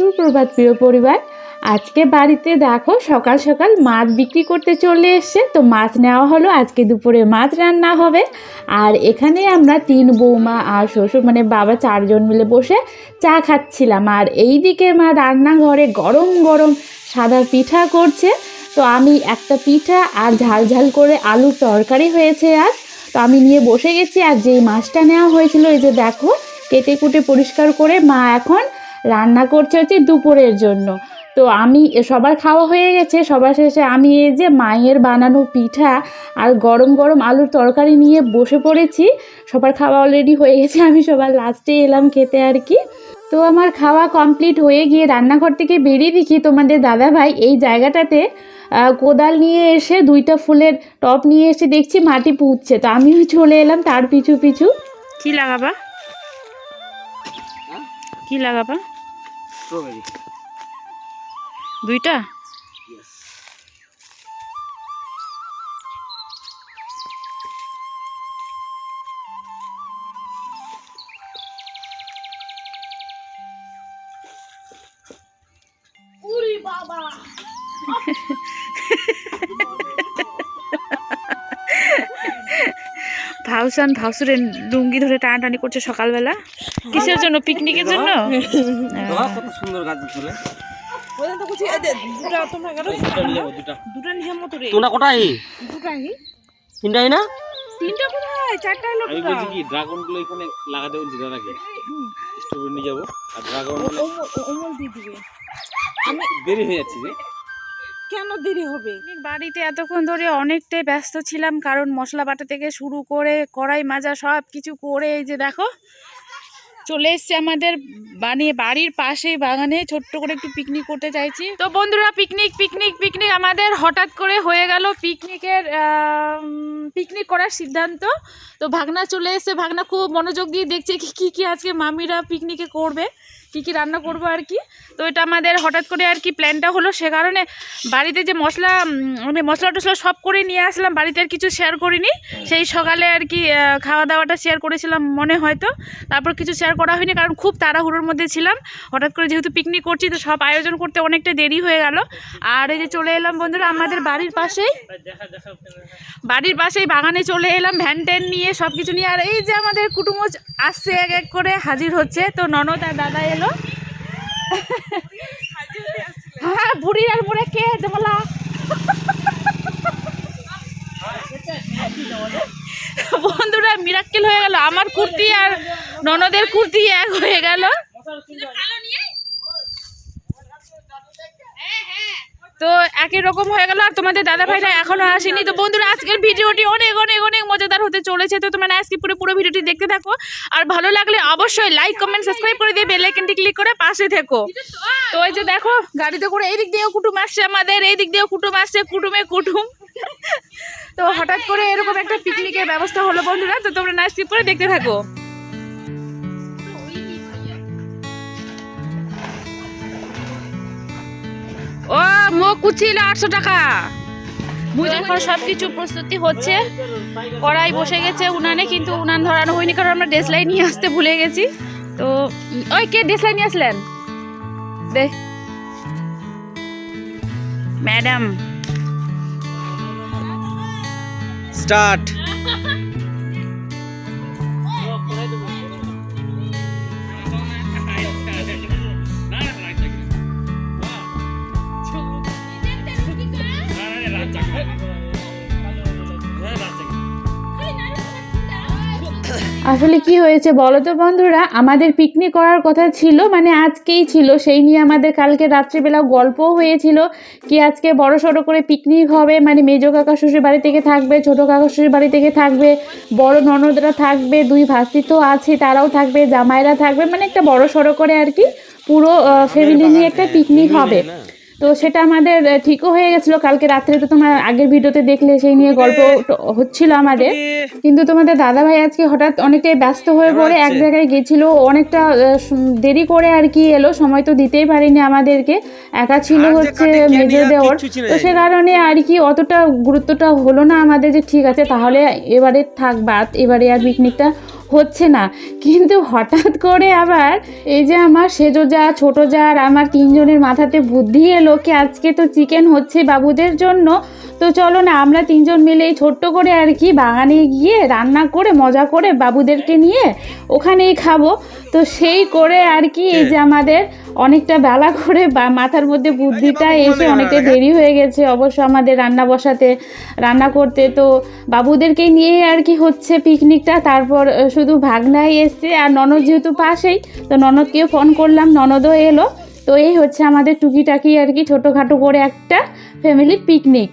সুপ্রভাত প্রিয় পরিবার, আজকে বাড়িতে দেখো সকাল সকাল মাছ বিক্রি করতে চলে এসছে। তো মাছ নেওয়া হলো, আজকে দুপুরে মাছ রান্না হবে। আর এখানে আমরা তিন বৌমা আর শ্বশুর মানে বাবা চারজন মিলে বসে চা খাচ্ছিলাম। আর এই দিকে মা রান্নাঘরে গরম গরম সাদা পিঠা করছে। তো আমি একটা পিঠা আর ঝাল ঝাল করে আলুর তরকারি হয়েছে আর তো আমি নিয়ে বসে গেছি আর যেই মাছটা নেওয়া হয়েছিল, এই যে দেখো, কেটে কুটে পরিষ্কার করে মা এখন রান্না করছে হচ্ছে দুপুরের জন্য। তো আমি, সবার খাওয়া হয়ে গেছে, সবার শেষে আমি এই যে মায়ের বানানো পিঠা আর গরম গরম আলুর তরকারি নিয়ে বসে পড়েছি, সবার খাওয়া অলরেডি হয়ে গেছে, আমি সবার লাস্টে এলাম খেতে আর কি। তো আমার খাওয়া কমপ্লিট হয়ে গিয়ে রান্নাঘর থেকে বেরিয়ে দেখি তোমাদের দাদা ভাই এই জায়গাটাতে কোদাল নিয়ে এসে দুইটা ফুলের টপ নিয়ে এসে দেখছি মাটি পুঁতছে। তো আমিও চলে এলাম তার পিছু পিছু। কি লাগাবা? কি লাগাবা? স্ট্রবেরি দুইটা? ভাউসান ভাউসুরের লুঙ্গি ধরে টানাটানি করছে সকালবেলা কিসের জন্য পিকনিকের জন্য কত সুন্দর গাছ হি তিনটাই না তিনটা কোথায় চারটা হলো আমি? বলছি কি ড্রাগনগুলো এখানে লাগাতে বলছি দাদাকে স্ট্রবেরি নিয়ে যাব আর ড্রাগন ও- ও- ও- অমল দিয়ে দিবে দেরি হয়ে যাচ্ছে যে কেন দেরি হবে? বাড়িতে এতক্ষণ ধরে অনেকটাই ব্যস্ত ছিলাম, কারণ মশলা বাটা থেকে শুরু করে কড়াই মাজা সব কিছু করে এই যে দেখো, চলে এসছে আমাদের বানিয়ে বাড়ির পাশে বাগানে ছোট্ট করে একটু পিকনিক করতে চাইছি। তো বন্ধুরা পিকনিক পিকনিক পিকনিক আমাদের হঠাৎ করে হয়ে গেল পিকনিকের পিকনিক করার সিদ্ধান্ত। তো ভাগনা চলে এসেছে, ভাগনা খুব মনোযোগ দিয়ে দেখছে কি কি আজকে মামিরা পিকনিকে করবে। কি কি রান্না করব আর কি? তো এটা আমাদের হঠাৎ করে আর কি প্ল্যানটা হলো সে কারণে বাড়িতে যে মশলা উম, মানে মশলা টশলা সব করে নিয়ে আসলাম বাড়িতে আর কিছু শেয়ার করিনি। সেই সকালে আর কি খাওয়া দাওয়াটা শেয়ার করেছিলাম মনে হয়তো। তারপর কিছু শেয়ার করা হয়নি কারণ খুব তাড়াহুড়োর মধ্যে ছিলাম। হঠাৎ করে যেহেতু পিকনিক করছি তো সব আয়োজন করতে অনেকটা দেরি হয়ে গেল। আর এই যে চলে এলাম বন্ধুরা আমাদের বাড়ির পাশেই। বাড়ির পাশেই বাগানে চলে এলাম ভ্যান ট্যান নিয়ে সব কিছু নিয়ে। আর এই যে আমাদের কুটুমোজ আসছে এক এক করে হাজির হচ্ছে। তো ননদ আর দাদা এলো হ্যাঁ বুড়ির আর মুড়ে কে? জমলা বন্ধুরা মিরাক্কেল হয়ে গেল। আমার কুর্তি আর ননদের কুর্তি এক হয়ে গেল। তো একই রকম হয়ে গেল আর তোমাদের দাদা ভাইরা এখনও আসেনি। তো বন্ধুরা আজকের ভিডিওটি অনেক অনেক অনেক মজাদার হতে চলেছে। তো তোমরা আজকে পুরো পুরো ভিডিওটি দেখতে থাকো। আর ভালো লাগলে অবশ্যই লাইক কমেন্ট সাবস্ক্রাইব করে দিয়ে বেল আইকনটি ক্লিক করে পাশে থেকো। তো এই যে দেখো গাড়িতে করে এই দিক দিয়েও কুটুম আসছে আমাদের এই দিক দিয়েও কুটুম আসছে কুটুমে কুটুম। তো হঠাৎ করে এরকম একটা পিকনিকের ব্যবস্থা হলো বন্ধুরা তো তোমরা না স্কিপ করে দেখতে থাকো। ও মুখ কুচিল আটশো টাকা। এখন সব কিছু প্রস্তুতি হচ্ছে। কড়াই বসে গেছে উনানে কিন্তু উনান ধরানো হয়নি কারণ আমরা ডেসলাই নিয়ে আসতে ভুলে গেছি। তো ওই কে ডেসলাই নিয়ে আসলেন? দে। ম্যাডাম। স্টার্ট। আসলে কি হয়েছে বলো তো বন্ধুরা? আমাদের পিকনিক করার কথা ছিল মানে আজকেই ছিল। সেই নিয়ে আমাদের কালকে রাত্রিবেলা গল্পও হয়েছিল কি আজকে বড় সড়ো করে পিকনিক হবে। মানে মেজো কাকা শ্বশুর বাড়ি থেকে থাকবে ছোটো কাকা শ্বশুর বাড়ি থেকে থাকবে বড় ননদরা থাকবে দুই ভাস্তি তো আছে তারাও থাকবে জামাইরা থাকবে। মানে একটা বড় সড়ো করে আর কি পুরো ফ্যামিলি নিয়ে একটা পিকনিক হবে। তো সেটা আমাদের ঠিকও হয়ে গেছিল। কালকে রাত্রে তো তোমার আগের ভিডিওতে দেখলে সেই নিয়ে গল্প হচ্ছিল আমাদের। কিন্তু তোমাদের দাদা ভাই আজকে হঠাৎ অনেকটাই ব্যস্ত হয়ে পড়ে এক জায়গায় গেছিল। অনেকটা দেরি করে আর কি এলো। সময় তো দিতেই পারিনি আমাদেরকে। একা ছিল হচ্ছে আর দেওয়ার। তো সে কারণে আর কি অতটা গুরুত্বটা হলো না আমাদের যে ঠিক আছে তাহলে এবারে থাক বাদ এবারে আর পিকনিকটা হচ্ছে না। কিন্তু হঠাৎ করে আবার এই যে আমার সেজো যা ছোটো যা আর আমার তিনজনের মাথাতে বুদ্ধি এলো কি আজকে তো চিকেন হচ্ছে বাবুদের জন্য। তো চলো না আমরা তিনজন মিলে এই ছোট্ট করে আর কি বাগানে গিয়ে রান্না করে মজা করে বাবুদেরকে নিয়ে ওখানেই খাব। তো সেই করে আর কি এই যে আমাদের অনেকটা বেলা করে বা মাথার মধ্যে বুদ্ধিটা এসে অনেকটা দেরি হয়ে গেছে। অবশ্য আমাদের রান্না বসাতে রান্না করতে। তো বাবুদেরকে নিয়ে আর কি হচ্ছে পিকনিকটা। তারপর শুধু ভাগনাই এসছে আর ননদ যেহেতু পাশেই তো ননদকেও ফোন করলাম। ননদও এলো। তো এই হচ্ছে আমাদের টুকিটাকি আর কি ছোটোখাটো করে একটা ফ্যামিলি পিকনিক।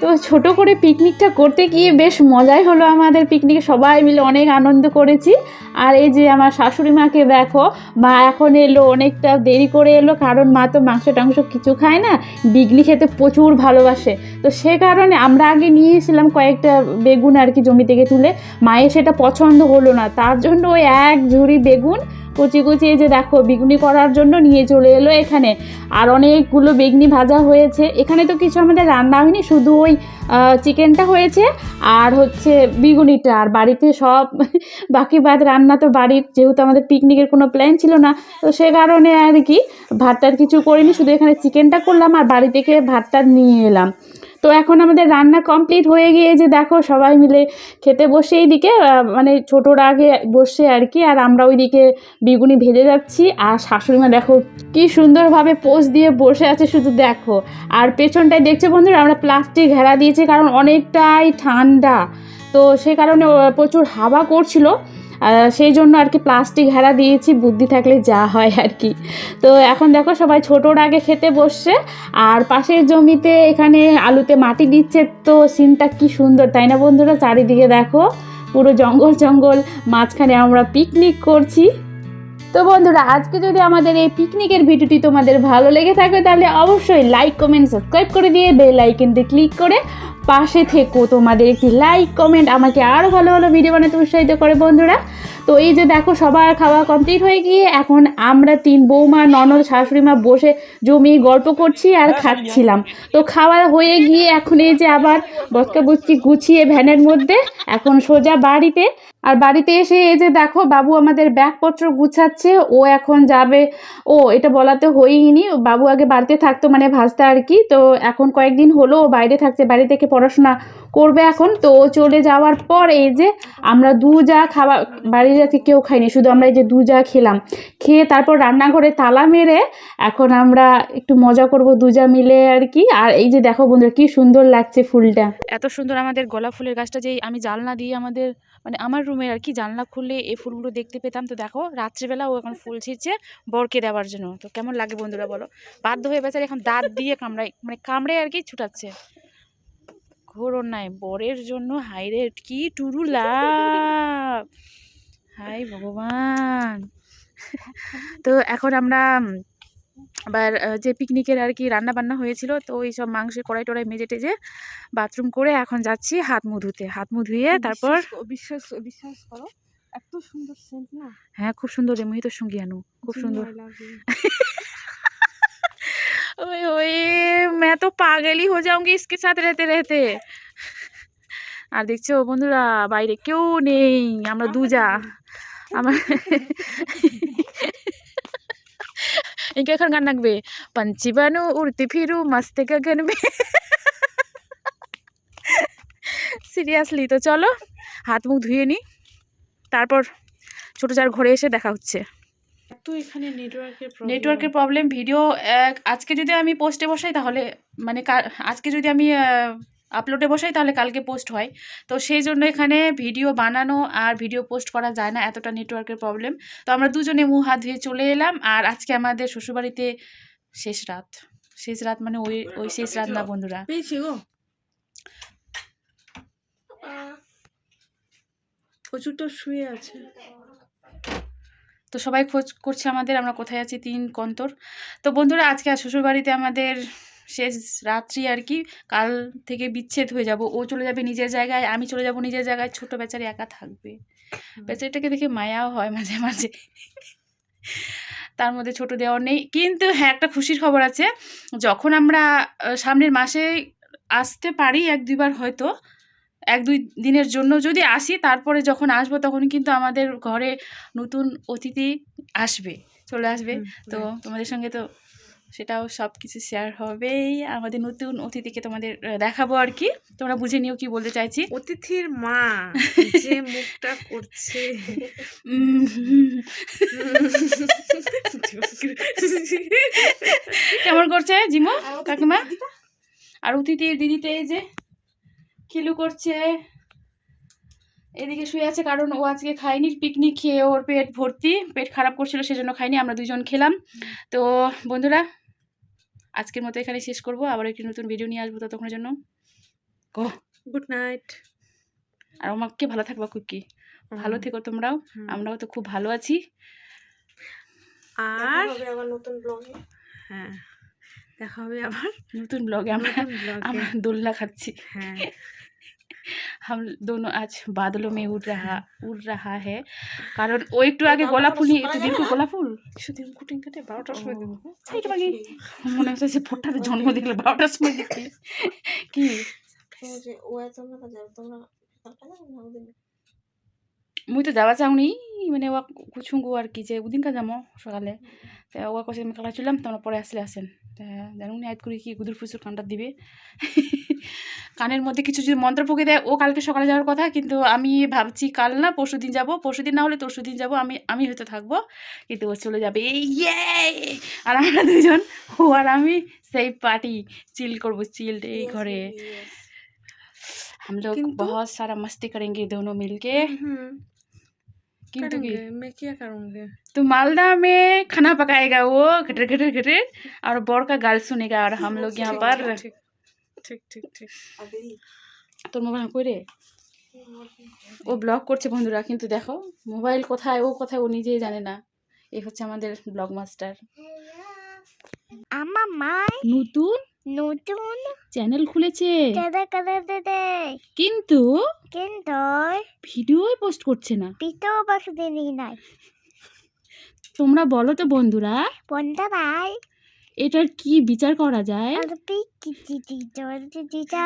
তো ছোট করে পিকনিকটা করতে গিয়ে বেশ মজাই হলো আমাদের পিকনিকে। সবাই মিলে অনেক আনন্দ করেছি। আর এই যে আমার শাশুড়ি মাকে দেখো, মা এখন এলো, অনেকটা দেরি করে এলো, কারণ মা তো মাংস টাংস কিছু খায় না, বিগলি খেতে প্রচুর ভালোবাসে। তো সে কারণে আমরা আগে নিয়েছিলাম কয়েকটা বেগুন আর কি জমি থেকে তুলে। মায়ের সেটা পছন্দ হলো না, তার জন্য ওই এক ঝুড়ি বেগুন কুচি কুচি এই যে দেখো, বেগুনি করার জন্য নিয়ে চলে এলো এখানে। আর অনেকগুলো বেগনি ভাজা হয়েছে। এখানে তো কিছু আমাদের রান্না হয়নি, শুধু ওই চিকেনটা হয়েছে আর হচ্ছে বেগুনিটা। আর বাড়িতে সব বাকি বাদ রান্না তো বাড়ির, যেহেতু আমাদের পিকনিকের কোনো প্ল্যান ছিল না, তো সে কারণে আর কি ভাতটার কিছু করিনি, শুধু এখানে চিকেনটা করলাম আর বাড়ি থেকে ভাতটা নিয়ে এলাম। তো এখন আমাদের রান্না কমপ্লিট হয়ে গিয়ে যে দেখো সবাই মিলে খেতে বসে এইদিকে মানে ছোটোরা আগে বসে আর কি, আর আমরা ওইদিকে বেগুনি ভেজে যাচ্ছি। আর শাশুড়ি মা দেখো কি সুন্দরভাবে পোজ দিয়ে বসে আছে শুধু দেখো। আর পেছনটায় দেখছ বন্ধুরা, আমরা প্লাস্টিক ঘেরা দিয়েছি কারণ অনেকটাই ঠান্ডা। তো সে কারণে প্রচুর হাওয়া করছিল। সেই জন্য আর কি প্লাস্টিক ঘেরা দিয়েছি, বুদ্ধি থাকলে যা হয় আর কি। তো এখন দেখো সবাই ছোটোর আগে খেতে বসছে, আর পাশের জমিতে এখানে আলুতে মাটি দিচ্ছে, তো সিনটা কি সুন্দর, তাই না বন্ধুরা? চারিদিকে দেখো, পুরো জঙ্গল জঙ্গল, মাঝখানে আমরা পিকনিক করছি। তো বন্ধুরা, আজকে যদি আমাদের এই পিকনিকের ভিডিওটি তোমাদের ভালো লেগে থাকে, তাহলে অবশ্যই লাইক কমেন্ট সাবস্ক্রাইব করে দিয়ে বেল আইকনতে ক্লিক করে পাশে থেকো। তোমাদের একটি লাইক কমেন্ট আমাকে আরও ভালো ভালো ভিডিও বানাতে উৎসাহিত করে বন্ধুরা। তো এই যে দেখো, সবার খাওয়া কমপ্লিট হয়ে গিয়ে এখন আমরা তিন বৌমা, ননদ, শাশুড়ি মা বসে জমিয়ে গল্প করছি আর খাচ্ছিলাম। তো খাওয়া হয়ে গিয়ে এখন এই যে আবার বচকা বুচকি গুছিয়ে ভ্যানের মধ্যে এখন সোজা বাড়িতে আর বাড়িতে এসে এই যে দেখো বাবু আমাদের ব্যাগপত্র গুছাচ্ছে, ও এখন যাবে, ও এটা বলাতে হয়ইনি বাবু আগে বাড়িতে থাকতো মানে ভাজতে আর কি, তো এখন কয়েকদিন হলো ও বাইরে থাকছে, বাড়ি থেকে পড়াশোনা করবে এখন, তো ও চলে যাওয়ার পর এই যে আমরা দু যা খাওয়া, বাড়ির আছে কেউ খাইনি, শুধু আমরা এই যে দু যা খেলাম, খেয়ে তারপর রান্নাঘরে তালা মেরে এখন আমরা একটু মজা করব দুজা মিলে আর কি, আর এই যে দেখো বন্ধুরা কি সুন্দর লাগছে ফুলটা। এত সুন্দর আমাদের গোলাপ ফুলের গাছটা যে আমি জানলা দিয়ে আমাদের মানে আমার রুমের আর কি জানলা খুললে এই ফুলগুলো দেখতে পেতাম। তো দেখো, রাত্রিবেলা ও এখন ফুল ছিঁড়ছে বরকে দেওয়ার জন্য। তো কেমন লাগে বন্ধুরা বলো? বাধ্য হয়ে বেচারে এখন দাঁত দিয়ে কামড়ায় মানে কামড়ে আর কি ছুটাচ্ছে। ঘোর নাই, বরের জন্য হাইরে কি টুরু লাভ হাই ভগবান। তো এখন আমরা আবার আহ, যে পিকনিকের আর কি রান্না বান্না হয়েছিল তো ওই সব মাংসের কড়াই টড়াই মেজে টেজে বাথরুম করে এখন যাচ্ছি হাত মুখ ধুতে হাত মুখ ধুয়ে তারপর বিশ্বাস বিশ্বাস করো এত সুন্দর সেন্ট না হ্যাঁ খুব সুন্দর রে মোহিত সঙ্গী আনু খুব সুন্দর ओए ओए मैं तो पागल ही हो जाऊंगी इसके साथ रहते रहते আর দেখছো বন্ধুরা বাইরে কেউ নেই আমরা দুজা আমার ఇంకెక్కడ লাগবে నాకు పంచివను ఉడితి ఫిరు మస్తగా కనిపి সিরিয়াসলি তো চলো হাত মুখ ধুয়ে নিই তারপর ছোটো চার ঘরে এসে দেখা হচ্ছে। তুই এখানে নেটওয়ার্কের নেটওয়ার্কের প্রবলেম ভিডিও আজকে যদি আমি পোস্টে বসাই তাহলে মানে আজকে যদি আমি আপলোডে বসাই তাহলে কালকে পোস্ট হয়। তো সেই জন্য এখানে ভিডিও বানানো আর ভিডিও পোস্ট করা যায় না এতটা নেটওয়ার্কের প্রবলেম তো আমরা দুজনে মুখ হাত ধুয়ে চলে এলাম আর আজকে আমাদের শ্বশুরবাড়িতে শেষ রাত। শেষ রাত মানে ওই ওই শেষ রাত না বন্ধুরা। প্রচুরটা শুয়ে আছে। তো সবাই খোঁজ করছে আমাদের আমরা কোথায় আছি তিন কন্তর। তো বন্ধুরা আজকে আর শ্বশুরবাড়িতে আমাদের শেষ রাত্রি আর কি কাল থেকে বিচ্ছেদ হয়ে যাব। ও চলে যাবে নিজের জায়গায় আমি চলে যাব নিজের জায়গায় ছোট বেচারি একা থাকবে। বেচারিটাকে দেখে মায়াও হয় মাঝে মাঝে। তার মধ্যে ছোট দেওয়ার নেই। কিন্তু হ্যাঁ একটা খুশির খবর আছে। যখন আমরা সামনের মাসে আসতে পারি এক দুইবার হয়তো এক দুই দিনের জন্য যদি আসি তারপরে যখন আসব তখন কিন্তু আমাদের ঘরে নতুন অতিথি আসবে চলে আসবে। তো তোমাদের সঙ্গে তো সেটাও সব কিছু শেয়ার হবেই। আমাদের নতুন অতিথিকে তোমাদের দেখাবো আর কি। তোমরা বুঝে নিও কি বলতে চাইছি। অতিথির মা যে মুখটা করছে। কেমন করছে জিমো কাকিমা? আর অতিথি দিদিতে এই যে খিলু করছে। এদিকে শুয়ে আছে কারণ ও আজকে খায়নি পিকনিক খেয়ে ওর পেট ভর্তি পেট খারাপ করছিল সেজন্য খাইনি আমরা দুজন খেলাম। তো বন্ধুরা আজকের মতো এখানে শেষ করব আবার একটি নতুন ভিডিও নিয়ে আসব ততক্ষণের জন্য। গুড নাইট আর আমাকে ভালো থাকবা কুকি। ভালো থেকো তোমরাও আমরাও তো খুব ভালো আছি। আর নতুন ব্লগে হ্যাঁ দেখা হবে আবার নতুন ব্লগে আমরা আমরা দোলনা খাচ্ছি। হ্যাঁ। हम दोनों आज बादलों में उड़ रहा उड़ रहा है কারণ ও একটু আগে গোলাপ ফুল নিয়ে একটু দিলকু গোলাপ ফুল সুদিন কুটিং কাটে বারোটার সময় দেবো একটু আগে মনে হচ্ছে যে ফোটার জন্ম দেখলে বারোটার সময় দেখি কি মুই তো যাওয়া চাওনি মানে ও কুছুঙ্গু আর কি যে উদিনকা যাবো সকালে তা ও কাছে আমি কালা চললাম তোমরা পরে আসলে আসেন তা জানুন আয়াত করি কি গুদুর ফুসুর কানটা দিবে কানের মধ্যে কিছু যদি মন্ত্র ফুকে দেয় ও কালকে সকালে যাওয়ার কথা কিন্তু আমি ভাবছি কাল না পরশু দিন যাবো পরশু দিন না হলে তরশু দিন যাবো আমি আমি হয়তো থাকবো কিন্তু ও চলে যাবে এই ইয়ে আর আমরা দুজন ও আর আমি সেই পার্টি চিল করবো চিল এই ঘরে हम लोग किंतु- बहुत सारा मस्ती करेंगे दोनों मिलके हम्म किंतु की करेंगे मैं क्या करूँगी तो मालदा में खाना पकाएगा वो घटर घटर घटर और बोर का गाल सुनेगा और हम लोग यहाँ पर ठीक ठीक ठीक ठीक তোর মোবাইল কই রে ও ব্লগ করছে বন্ধুরা কিন্তু দেখো মোবাইল কোথায় ও কোথায় ও নিজেই জানে না এই হচ্ছে আমাদের ব্লগ মাস্টার আমার মা নতুন নতুন চ্যানেল খুলেছে দাদা কাদা দাদা কিন্তু কিন্তু ভিডিওই পোস্ট করছে না পিতো বাক্স দিনই নাই তোমরা বলো তো বন্ধুরা বন্ধা ভাই এটার কি বিচার করা যায় দিতে